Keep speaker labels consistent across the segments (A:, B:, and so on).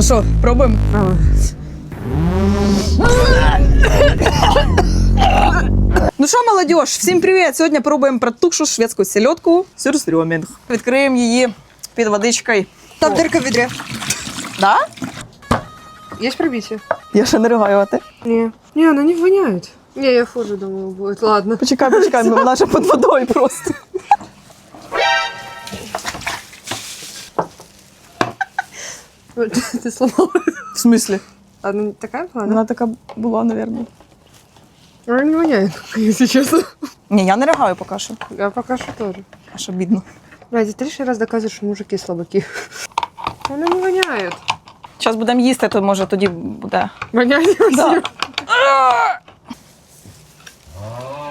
A: Ну що, пробуємо? Ну що, молодіж, всім привіт! Сьогодні пробуємо протухшу шведську селедку сюрстрьомінг. Відкриємо її під водичкою.
B: Там дырка в ведре.
A: Да?
B: Есть пробитие?
A: Я ще не ригаю, а ти?
B: Не. Не, она не воняет. Не, я хуже думала будет. Ладно.
A: Почекай, почекай, ну, вона же під водою просто.
B: Ты сломала.
A: В смислі?
B: Она такая была, да?
A: Вона така була, мабуть.
B: Она не воняет, если честно.
A: Ні, я не ригаю поки що.
B: Я пока что тоже.
A: Аж обідно.
B: Блядь, ты третий раз доказываешь, что мужики слабаки. Она не воняет.
A: Зараз будемо їсти, то може тоді буде.
B: Воняет
A: Да.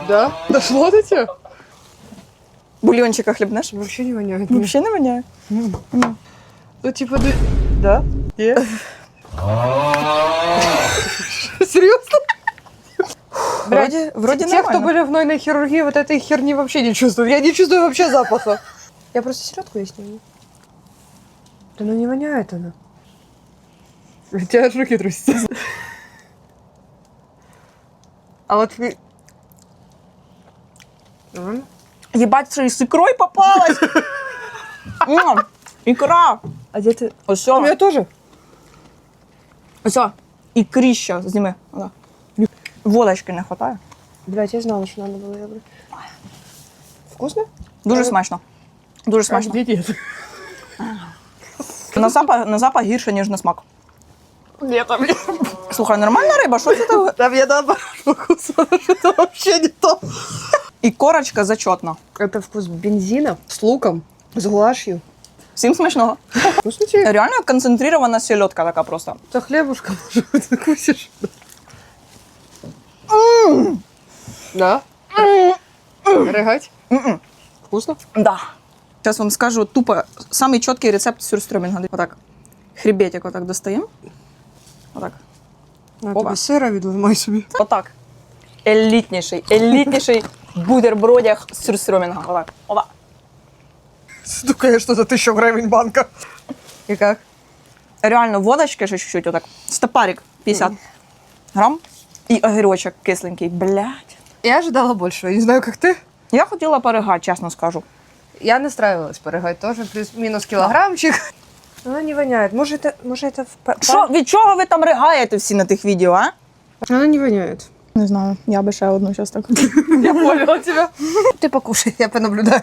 B: Да? Дошло до тебя?
A: Бульйончика хлібнеш?
B: Вообще не воняет.
A: Взагалі не воняє.
B: Ну, типа, да... Да? Серьезно?
A: Вроді, вроді
B: Те, кто
A: нормально.
B: были в нойной хирургии, вот этой херни вообще не чувствуют. Я не чувствую вообще запаха. Я просто селедку есть не могу. Да ну не воняет она. У тебя аж руки трусятся. А вот вы... Нормально?
A: Єбать, що і з ікрою попалась. М, Ікра.
B: А где ты?
A: Ось.
B: У меня тоже.
A: Ось. Ікріща. Зніми. Ода. Водочки не вистачає.
B: Блять, я знала, что надо было я брать. Вкусно?
A: Дуже смачно. Дуже смачно.
B: нет.
A: На запах, на запах гірше, ніж на смак.
B: Нет, там
A: Слухай, нормальна риба, що це таке?
B: Там я наоборот вкусно, это вообще не то.
A: І корочка зачетна.
B: Это вкус бензина с луком, с гуашью.
A: Всім смачного.
B: Вкусно тебе?
A: Реально концентрована селедка така просто.
B: Это хлебушка, может быть, ты кусишь? Да? Рыгать?
A: М-м.
B: Вкусно?
A: Да. Зараз вам скажу тупо самий чіткий рецепт сюрстрьомінга. Отак. Хребетик отак достаємо. Отак.
B: На,
A: Оба.
B: тобі сира відламай собі.
A: Отак. Елітніший, елітніший бутербродяг з сюрстрьомінга. Отак. Опа.
B: Стукає що за тисячу гривень банка. І як?
A: Реально водочки ще чуть-чуть, отак. Стопарик 50 грам. І огірочок кисленький. Блядь.
B: Я ожидала большего, я не знаю, как ты.
A: Я хотіла поригати, чесно скажу.
B: Я настраивалась порыгать тоже, плюс-минус килограммчик. Она не воняет. Может, это, может, это в па-
A: Що, від чого ви там ригаєте всі на тих відео, а?
B: Она не воняет.
A: Не знаю, я би ще одну зараз так.
B: Я поняла тебя. Ты покушай, я понаблюдаю.